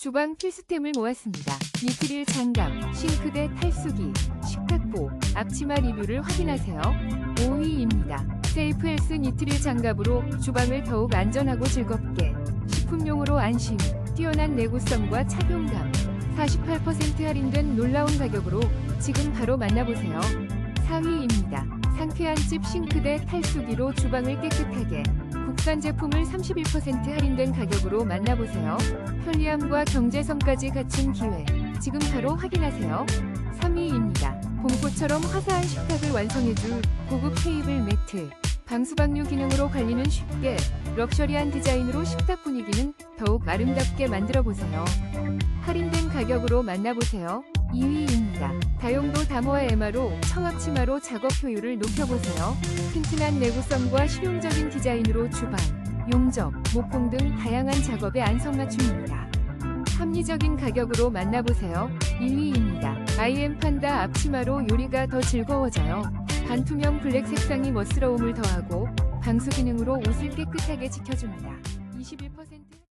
주방 필수템을 모았습니다. 니트릴 장갑, 싱크대 탈수기, 식탁보, 앞치마 리뷰를 확인하세요. 5위입니다. 세이프헬스 니트릴 장갑으로 주방을 더욱 안전하고 즐겁게 식품용으로 안심, 뛰어난 내구성과 착용감 48% 할인된 놀라운 가격으로 지금 바로 만나보세요. 4위입니다. 상쾌한 집 싱크대 탈수기로 주방을 깨끗하게 국산 제품을 31% 할인된 가격으로 만나보세요. 편리함과 경제성까지 갖춘 기회. 지금 바로 확인하세요. 3위입니다. 봄꽃처럼 화사한 식탁을 완성해줄 고급 테이블 매트. 방수방류 기능으로 관리는 쉽게 럭셔리한 디자인으로 식탁 분위기는 더욱 아름답게 만들어보세요. 할인된 가격으로 만나보세요. 2위입니다. 다용도 다모아 에마로 청합치마로 작업 효율을 높여보세요. 튼튼한 내구성과 실용적인 디자인으로 주방, 용접, 목공 등 다양한 작업에 안성맞춤입니다. 합리적인 가격으로 만나보세요. 1위입니다. IM 판다 앞치마로 요리가 더 즐거워져요. 반투명 블랙 색상이 멋스러움을 더하고 방수 기능으로 옷을 깨끗하게 지켜줍니다. 21%